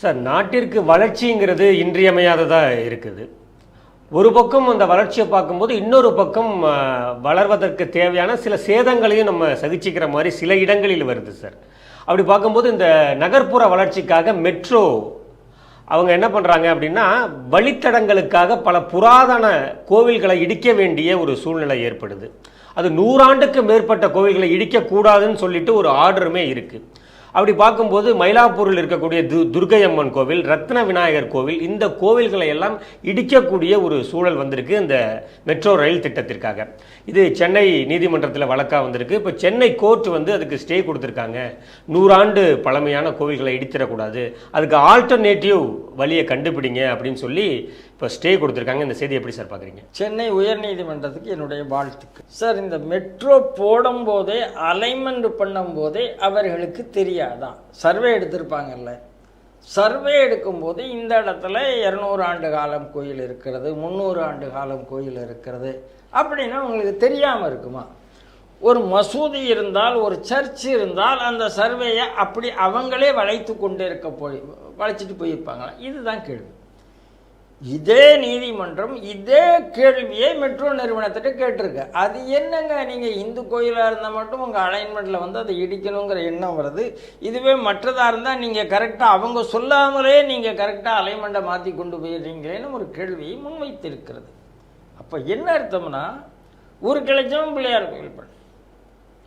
Sir நாட்டிற்கு வளர்ச்சிங்கிறது இன்றியமையாததாக இருக்குது. ஒரு பக்கம் அந்த வளர்ச்சியை பார்க்கும்போது இன்னொரு பக்கம் வளர்வதற்கு தேவையான சில சேதங்களையும் நம்ம சகிச்சிக்கிற மாதிரி சில இடங்களில் வருது சார். அப்படி பார்க்கும்போது இந்த நகர்ப்புற வளர்ச்சிக்காக மெட்ரோ அவங்க என்ன பண்ணுறாங்க அப்படின்னா வழித்தடங்களுக்காக பல புராதன கோவில்களை இடிக்க வேண்டிய ஒரு சூழ்நிலை ஏற்படுது. அது நூறாண்டுக்கு மேற்பட்ட கோவில்களை இடிக்கக்கூடாதுன்னு சொல்லிட்டு ஒரு ஆர்டருமே இருக்குது அப்படி பார்க்கும்போது மயிலாப்பூரில் இருக்கக்கூடிய து துர்க்கை அம்மன் கோவில் ரத்ன விநாயகர் கோவில் இந்த கோவில்களை எல்லாம் இடிக்கக்கூடிய ஒரு சூழல் வந்திருக்கு இந்த மெட்ரோ ரயில் திட்டத்திற்காக. இது சென்னை நீதிமன்றத்தில் வழக்காக வந்திருக்கு. இப்போ சென்னை கோர்ட் வந்து அதுக்கு ஸ்டே கொடுத்துருக்காங்க. நூறாண்டு பழமையான கோவில்களை இடித்திடக்கூடாது. அதுக்கு ஆல்டர்னேட்டிவ் வழியை கண்டுபிடிங்க அப்படின்னு சொல்லி இப்போ ஸ்டே கொடுத்துருக்காங்க. இந்த செய்தி எப்படி சார் பார்க்குறீங்க? சென்னை உயர்நீதிமன்றத்துக்கு என்னுடைய வாழ்த்துக்கு சார் இந்த மெட்ரோ போடும்போதே அலைன்மெண்ட் பண்ணும்போதே அவர்களுக்கு தெரியாதான். சர்வே எடுத்திருப்பாங்கல்ல? சர்வே எடுக்கும்போது இந்த இடத்துல இரநூறு ஆண்டு காலம் கோயில் இருக்கிறது முந்நூறு ஆண்டு காலம் கோயில் இருக்கிறது அப்படின்னா உங்களுக்கு தெரியாமல் இருக்குமா? ஒரு மசூதி இருந்தால் ஒரு சர்ச் இருந்தால் அந்த சர்வேயை அப்படி அவங்களே வளைத்து கொண்டே இருக்க போய் வளைச்சிட்டு போயிருப்பாங்களா? இதுதான் கேள்வி. இதே நீதிமன்றம் இதே கேள்வியை மெட்ரோ நிறுவனத்திட்ட கேட்டிருக்கு. அது என்னங்க? நீங்கள் இந்து கோயிலாக இருந்தால் மட்டும் உங்கள் அலைன்மெண்ட்டில் வந்து அதை இடிக்கணுங்கிற எண்ணம் வருது. இதுவே மற்றதாக இருந்தால் நீங்கள் கரெக்டாக அவங்க சொல்லாமலே நீங்கள் கரெக்டாக அலைன்மெண்ட்டை மாற்றி கொண்டு போயிடுறீங்களேன்னு ஒரு கேள்வியை முன்வைத்திருக்கிறது. அப்போ என்ன அர்த்தம்னா ஒரு கிளைச்சமும் பிள்ளையார் கோயில் பண்ணு.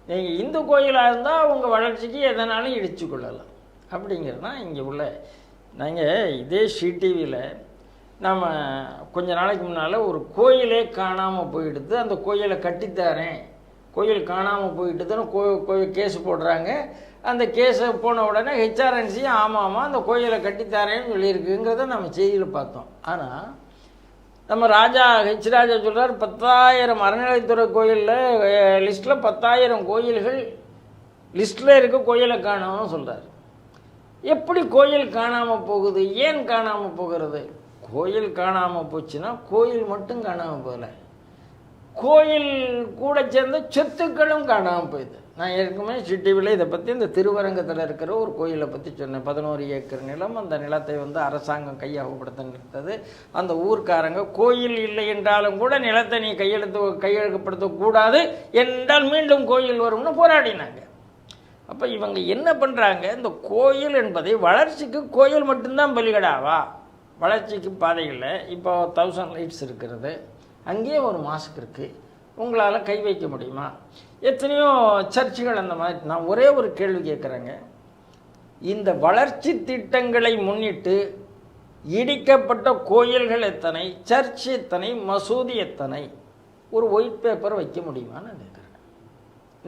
நீங்கள் இந்து கோயிலாக இருந்தால் உங்கள் வளர்ச்சிக்கு எதனாலும் இடிச்சு கொள்ளலாம் அப்படிங்கிறது இங்கே உள்ள. நாங்கள் இதே ஷீ டிவியில் நம்ம கொஞ்ச நாளைக்கு முன்னால் ஒரு கோயிலே காணாமல் போயிடுது. அந்த கோயிலை கட்டித்தாரேன். கோயில் காணாமல் போயிட்டுதுன்னு கோ கோயில் கேஸ் போடுறாங்க. அந்த கேஸை போன உடனே ஹெச்ஆர்என்சி ஆமாம் ஆமாம் அந்த கோயிலை கட்டித்தாரேன்னு சொல்லியிருக்குங்கிறத நம்ம செய்தியில் பார்த்தோம். ஆனால் நம்ம ராஜா ஹெச் ராஜா சொல்கிறார் பத்தாயிரம் அறநிலைத்துறை கோயிலில் லிஸ்ட்டில் பத்தாயிரம் கோயில்கள் லிஸ்ட்டில் இருக்க கோயிலை காணாமல் சொல்கிறார் எப்படி கோயில் காணாமல் போகுது? ஏன் காணாமல் போகிறது? கோயில் காணாமல் போச்சுன்னா கோயில் மட்டும் காணாமல் போகல. கோயில் கூட சேர்ந்த சொத்துக்களும் காணாமல் போயிடுது நான் ஏற்கனவே சிட்டிவில் இதை பற்றி இந்த திருவரங்கத்தில் இருக்கிற ஒரு கோயிலை பற்றி சொன்னேன். பதினோரு ஏக்கர் நிலம் அந்த நிலத்தை வந்து அரசாங்கம் கையகப்படுத்த நிறுத்தது அந்த ஊர்க்காரங்க கோயில் இல்லை என்றாலும் கூட நிலத்தை நீ கையெழுத்து கையெழுக்கப்படுத்தக்கூடாது என்றால் மீண்டும் கோயில் வரும்னு போராடினாங்க. அப்போ இவங்க என்ன பண்ணுறாங்க இந்த கோயில் என்பதை வளர்ச்சிக்கு கோயில் மட்டும்தான் பலிகடாவா? வளர்ச்சிக்கு பாதையில் இப்போ தௌசண்ட் லைட்ஸ் இருக்கிறது. அங்கேயே ஒரு மாஸ்க் இருக்குது உங்களால் கை வைக்க முடியுமா? எத்தனையோ சர்ச்சுகள் அந்த மாதிரி நான் ஒரே ஒரு கேள்வி கேட்குறேங்க இந்த வளர்ச்சி திட்டங்களை முன்னிட்டு இடிக்கப்பட்ட கோயில்கள் எத்தனை சர்ச் எத்தனை மசூதி எத்தனை? ஒரு ஒயிட் பேப்பர் வைக்க முடியுமான்னு கேட்குறேன்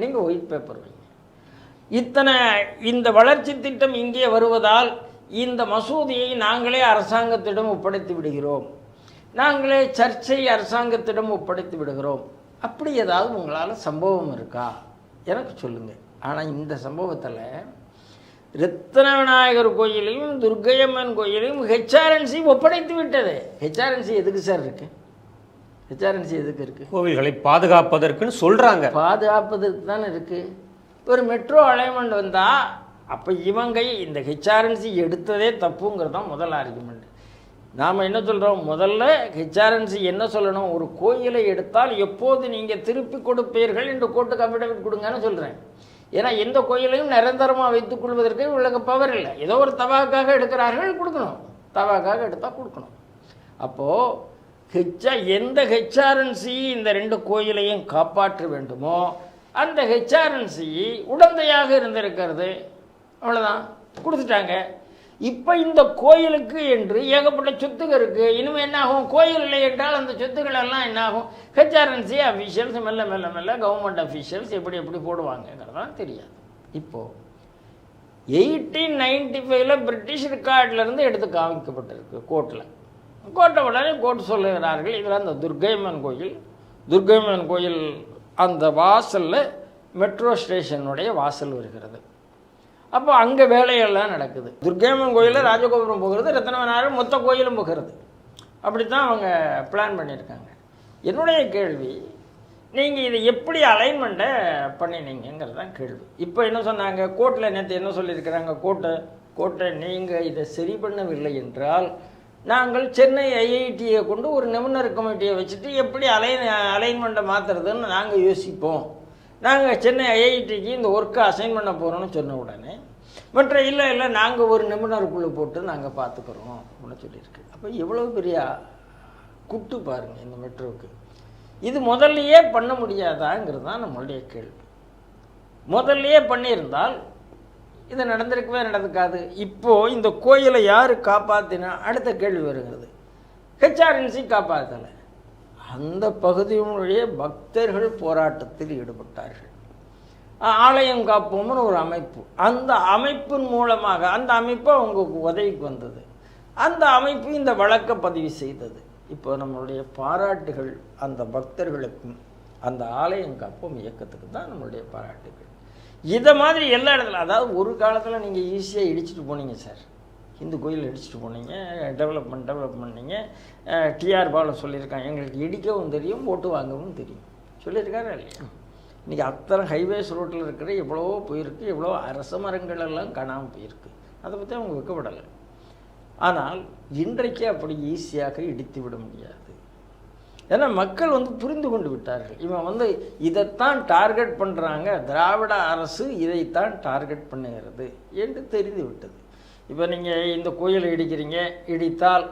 நீங்கள் ஒயிட் பேப்பர் வைங்க. இத்தனை இந்த வளர்ச்சி திட்டம் இங்கே வருவதால் இந்த மசூதியை நாங்களே அரசாங்கத்திடம் ஒப்படைத்து விடுகிறோம். நாங்களே சர்ச்சை அரசாங்கத்திடம் ஒப்படைத்து விடுகிறோம். அப்படி ஏதாவது உங்களால் சம்பவம் இருக்கா? எனக்கு சொல்லுங்கள் ஆனால் இந்த சம்பவத்தில் ரத்தன விநாயகர் கோயிலையும் துர்க்கையம்மன் கோயிலையும் ஹெச்ஆர்என்சி ஒப்படைத்து விட்டது. ஹெச்ஆர்என்சி எதுக்கு சார் இருக்கு? ஹெச்ஆர்என்சி எதுக்கு இருக்குது கோவில்களை பாதுகாப்பதற்குன்னு சொல்கிறாங்க பாதுகாப்பதற்கு தானே இருக்குது ஒரு மெட்ரோ அலைன்மெண்ட் வந்தால் அப்போ இவங்க இந்த ஹெச்ஆர்என்சி எடுத்ததே தப்புங்கிறது தான் முதல் ஆர்குமெண்ட் நாம் என்ன சொல்கிறோம் முதல்ல ஹெச்ஆர்என்சி என்ன சொல்லணும்? ஒரு கோயிலை எடுத்தால் எப்போது நீங்கள் திருப்பி கொடுப்பீர்கள் என்று கோர்ட்டுக்கு அஃபிடவிட் கொடுங்கன்னு சொல்கிறேன் ஏன்னா எந்த கோயிலையும் நிரந்தரமாக வைத்துக் கொள்வதற்கு இவங்களுக்கு பவர் இல்லை. ஏதோ ஒரு தவாக்காக எடுக்கிறார்கள் கொடுக்கணும். தவாக்காக எடுத்தால் கொடுக்கணும். அப்போது ஹெச்ஆ எந்த ஹெச்ஆர்என்சி இந்த ரெண்டு கோயிலையும் காப்பாற்ற வேண்டுமோ அந்த ஹெச்ஆர்என்சி உடந்தையாக இருந்திருக்கிறது. அவ்வளோதான் கொடுத்துட்டாங்க. இப்போ இந்த கோயிலுக்கு என்று ஏகப்பட்ட சொத்துகள் இருக்குது இனிமேல் என்ன ஆகும்? கோயில் இல்லை என்றால் அந்த சொத்துக்கள் எல்லாம் என்ன ஆகும்? ஹெச்ஆர்என்சி அஃபீஷியல்ஸ் மெல்ல மெல்ல மெல்ல கவர்மெண்ட் அஃபீஷியல்ஸ் எப்படி எப்படி போடுவாங்கங்கிறதான் தெரியாது. இப்போது எயிட்டீன் நைன்டி ஃபைவ்ல பிரிட்டிஷ் ரெக்கார்ட்லேருந்து எடுத்து காமிக்கப்பட்டிருக்கு கோர்ட்டில் கோர்ட்டை உடனே கோர்ட் சொல்லுகிறார்கள் இதில் அந்த துர்கைமன் கோயில் துர்கைமன் கோயில் அந்த வாசலில் மெட்ரோ ஸ்டேஷனுடைய வாசல் வருகிறது. அப்போ அங்கே வேலையெல்லாம் நடக்குது. துர்கேமன் கோயிலில் ராஜகோபுரம் போகிறது ரத்னவனாரம் மொத்த கோயிலும் போகிறது. அப்படி தான் அவங்க பிளான் பண்ணியிருக்காங்க. என்னுடைய கேள்வி நீங்கள் இதை எப்படி அலைன்மெண்ட்டை பண்ணினீங்கிறது தான் கேள்வி. இப்போ என்ன சொன்னாங்க? கோர்ட்டில் நேற்று என்ன சொல்லியிருக்கிறாங்க? கோர்ட்டை கோர்ட்டை நீங்கள் இதை சரி பண்ணவில்லை என்றால் நாங்கள் சென்னை ஐஐடியை கொண்டு ஒரு நிபுணர் கமிட்டியை வச்சுட்டு எப்படி அலைன் அலைன்மெண்ட்டை மாற்றுறதுன்னு நாங்கள் யோசிப்போம். நாங்கள் சென்னை ஐஐடிக்கு இந்த ஒர்க்கை அசைன் பண்ண போகிறோம்னு சொன்ன உடனே மற்ற இல்லை இல்லை நாங்கள் ஒரு நிபுணருக்குள்ளே போட்டு நாங்கள் பார்த்துக்குறோம் அப்படின்னு சொல்லியிருக்கு. அப்போ எவ்வளோ பெரிய குட்டு பாருங்கள் இந்த மெட்ரோவுக்கு. இது முதல்லையே பண்ண முடியாதாங்கிறது தான் நம்மளுடைய கேள்வி. முதல்லையே பண்ணியிருந்தால் இது நடந்திருக்கவே நடந்துக்காது. இப்போது இந்த கோயிலை யார் காப்பாற்றினா அடுத்த கேள்வி வருகிறது. ஹெச்ஆர்என்சி காப்பாற்றலை அந்த பகுதியினுடைய பக்தர்கள் போராட்டத்தில் ஈடுபட்டார்கள். ஆலயம் காப்போம்னு ஒரு அமைப்பு. அந்த அமைப்பின் மூலமாக அந்த அமைப்பு அவங்களுக்கு உதவிக்கு வந்தது. அந்த அமைப்பு இந்த வழக்கை பதிவு செய்தது. இப்போ நம்மளுடைய பாராட்டுகள் அந்த பக்தர்களுக்கும் அந்த ஆலயம் காப்போம் இயக்கத்துக்கு தான் நம்மளுடைய பாராட்டுகள். இதை மாதிரி எல்லா இடத்துல அதாவது ஒரு காலத்தில் நீங்கள் ஈஸியாக இடிச்சிட்டு போனீங்க சார். இந்து கோயில் இடிச்சிட்டு போனீங்க டெவலப்மெண்ட் டெவலப் பண்ணீங்க டிஆர் பாலு சொல்லியிருக்காங்க. எங்களுக்கு இடிக்கவும் தெரியும் ஓட்டு வாங்கவும் தெரியும். சொல்லியிருக்காரா இல்லையா? இன்றைக்கி அத்தனை ஹைவேஸ் ரோட்டில் இருக்கிற எவ்வளவோ போயிருக்கு எவ்வளோ அரச மரங்கள் எல்லாம் காணாமல் போயிருக்கு. அதை பற்றி அவங்க வைக்கப்படலை. ஆனால் இன்றைக்கு அப்படி ஈஸியாக இடித்து விட முடியாது. ஏன்னா மக்கள் வந்து புரிந்து கொண்டு விட்டார்கள். இவன் வந்து இதைத்தான் டார்கெட் பண்ணுறாங்க திராவிட அரசு இதைத்தான் டார்கெட் பண்ணுகிறது என்று தெரிந்து விட்டது. இப்போ நீங்கள் இந்த கோயிலை இடிக்கிறீங்க இடித்தால்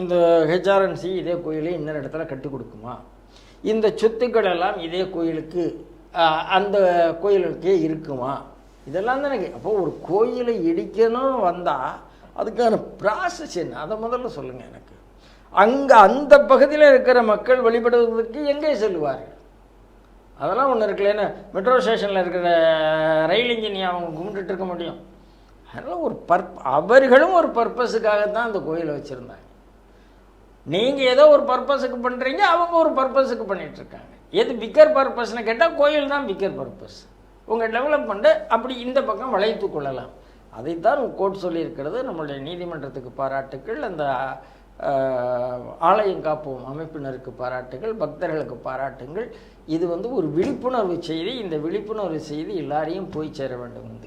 இந்த ஹெச்ஆர்என்சி இதே கோயிலை இன்னொரு இடத்துல கட்டி கொடுக்குமா? இந்த சொத்துக்கள் எல்லாம் இதே கோயிலுக்கு அந்த கோயிலுக்கே இருக்குமா? இதெல்லாம் தானே அப்போ ஒரு கோயிலை இடிக்கணும்னு வந்தால் அதுக்கான ப்ராசஸ் என்ன? அதை முதல்ல சொல்லுங்கள் எனக்கு. அங்கே அந்த பகுதியில் இருக்கிற மக்கள் வழிபடுவதற்கு எங்கே செல்வார்கள்? அதெல்லாம் ஒன்று இருக்குல்ல மெட்ரோ ஸ்டேஷனில் இருக்கிற ரயில் இன்ஜினியை அவங்க கும்பிட்டுட்டு இருக்க முடியும். அதனால் ஒரு பர்ப் அவர்களும் ஒரு பர்பஸுக்காக தான் அந்த கோயிலை வச்சுருந்தாங்க. நீங்கள் ஏதோ ஒரு பர்பஸுக்கு பண்ணுறீங்க அவங்க ஒரு பர்பஸுக்கு பண்ணிகிட்ருக்காங்க எது பிக்கர் பர்பஸ்னு கேட்டால் கோயில் தான் பிக்கர் பர்பஸ் உங்கள் டெவலப்மெண்ட்டு அப்படி இந்த பக்கம் வளைத்து கொள்ளலாம். அதைத்தான் கோர்ட் சொல்லியிருக்கிறது. நம்மளுடைய நீதிமன்றத்துக்கு பாராட்டுக்கள் அந்த ஆலயம் காப்போம் அமைப்பினருக்கு பாராட்டுகள் பக்தர்களுக்கு பாராட்டுங்கள். இது வந்து ஒரு விழிப்புணர்வு செய்தி. இந்த விழிப்புணர்வு செய்தி எல்லாரையும் போய் சேர வேண்டும்.